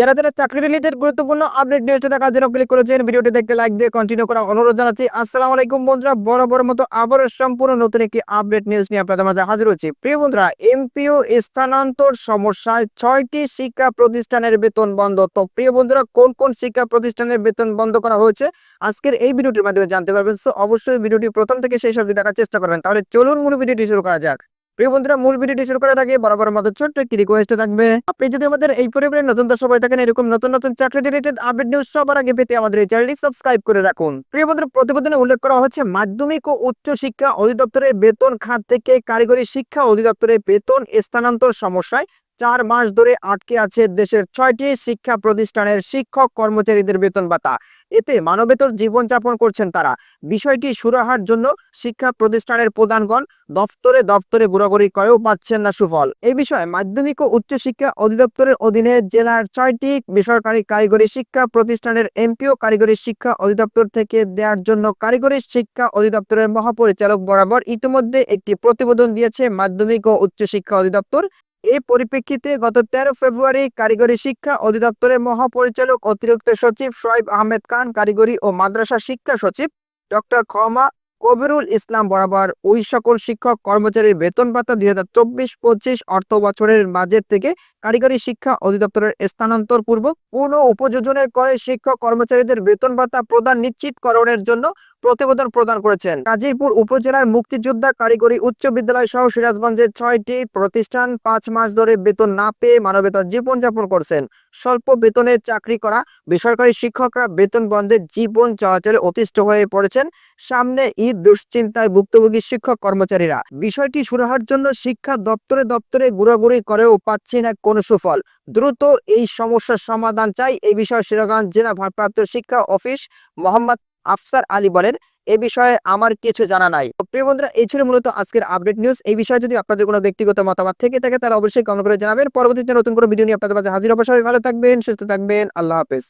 যারা যারা চাকরি রিলেটেড গুরুত্বপূর্ণ আপডেট নিউজটা দেখার জন্য ক্লিক করেছেন, ভিডিওটি দেখতে লাইক দিয়ে কন্টিনিউ করা অনুরোধ জানাচ্ছি। আসসালামু আলাইকুম বন্ধুরা, বরাবর মতো আবারও সম্পূর্ণ নতুন একটি আপডেট নিউজ নিয়ে আপনাদের মাঝে হাজির হচ্ছি প্রিয় বন্ধুরা এমপিও স্থানান্তর সমস্যায় ছয়টি শিক্ষা প্রতিষ্ঠানের বেতন বন্ধ। তো প্রিয় বন্ধুরা, কোন কোন শিক্ষা প্রতিষ্ঠানের বেতন বন্ধ করা হয়েছে? আজকের এই ভিডিওটির মাধ্যমে জানতে পারবেন। সো অবশ্যই ভিডিওটি প্রথম থেকে শেষ অবধি দেখার চেষ্টা করবেন। তাহলে চলুন মূল ভিডিওটি শুরু করা যাক। প্রিয় বন্ধুরা, মূল ভিডিওটি শুরু করার আগে বরাবর মতো ছোট্ট একটি রিকোয়েস্ট থাকবে। আপনি যদি আমাদের এই পরিবারের নতুন দর্শক হয়ে থাকেন, এরকম নতুন নতুন চাকরি রিলেটেড আপডেট নিউজ সবার আগে পেতে আমাদের এই চ্যানেলটি সাবস্ক্রাইব করে রাখুন। প্রিয় বন্ধুরা, প্রতিবেদনে উল্লেখ করা হচ্ছে, মাধ্যমিক ও উচ্চ শিক্ষা অধিদপ্তরের বেতন খাত থেকে কারিগরি শিক্ষা অধিদপ্তরের বেতন স্থানান্তর সমস্যায় চার মাস ধরে আটকে আছে দেশের ছয়টি শিক্ষা প্রতিষ্ঠানের শিক্ষক কর্মচারীদের বেতন ভাতা। এতে মানবেতর জীবনযাপন করছেন তারা। বিষয়টি সুরাহার জন্য শিক্ষা প্রতিষ্ঠানের প্রধানগণ দফতরে দফতরে ঘোরাঘুরি করেও পাচ্ছেন না সুফল। এই বিষয়ে মাধ্যমিক ও উচ্চ শিক্ষা অধিদপ্তরের অধীনে জেলার ছয়টি বেসরকারি কারিগরি শিক্ষা প্রতিষ্ঠানের এমপিও কারিগরি শিক্ষা অধিদপ্তর থেকে দেওয়ার জন্য কারিগরি শিক্ষা অধিদপ্তরের মহাপরিচালক বরাবর ইতিমধ্যে একটি প্রতিবেদন দিয়েছে মাধ্যমিক ও উচ্চ শিক্ষা অধিদপ্তর। এই পরিপ্রেক্ষিতে গত তেরো ফেব্রুয়ারি কারিগরি শিক্ষা অধিদপ্তরের মহাপরিচালক অতিরিক্ত সচিব শোয়েব আহমেদ খান, কারিগরি ও মাদ্রাসা শিক্ষা সচিব ডক্টর খমা কবিরুল ইসলাম বরাবর ওই সকল শিক্ষক কর্মচারীর বেতন ভাতা দুই হাজার চব্বিশ পঁচিশ অর্থ বছরের বাজেট থেকে কারিগরি শিক্ষা অধিদপ্তরের স্থানান্তর পূর্বক পূর্ণ উপযোজনের করে শিক্ষক কর্মচারীদের বেতন ভাতা প্রদান নিশ্চিতকরণের জন্য প্রতিবেদন প্রদান করেছেন। গাজীপুর উপজেলার মুক্তিযোদ্ধা কারিগরি উচ্চ বিদ্যালয় সহ সিরাজগঞ্জের ছয়টি প্রতিষ্ঠান পাঁচ মাস ধরে বেতন না পেয়ে মানবেতর জীবনযাপন করছেন। স্বল্প বেতনে চাকরি করা বেসরকারি শিক্ষকরা বেতন বন্ধে জীবন চলাচলে অতিষ্ঠ হয়ে পড়েছেন। সামনে ঈদ, দুশ্চিন্তায় ভুক্তভোগী শিক্ষক কর্মচারীরা। বিষয়টি সুরাহার জন্য শিক্ষা দপ্তরে দপ্তরে ঘোরাঘুরি করেও পাচ্ছি না কোনো সুফল। দ্রুত এই সমস্যার সমাধান চাই। এই বিষয়ে সিরাজগঞ্জ জেলা ভারপ্রাপ্ত শিক্ষা অফিস মোহাম্মদ আফসার আলী বলেন, এ বিষয়ে আমার কিছু জানা নাই। প্রিয় বন্ধুরা, এই ছিল মূলত আজকের আপডেট নিউজ এই বিষয়ে যদি আপনাদের কোনো ব্যক্তিগত মতামত থেকে থাকে, তাহলে অবশ্যই কমেন্ট করে জানাবেন। পরবর্তীতে নতুন কোনো ভিডিও নিয়ে আপনাদের মাঝে হাজির অবশ্যই ভালো থাকবেন, সুস্থ থাকবেন। আল্লাহ হাফেজ।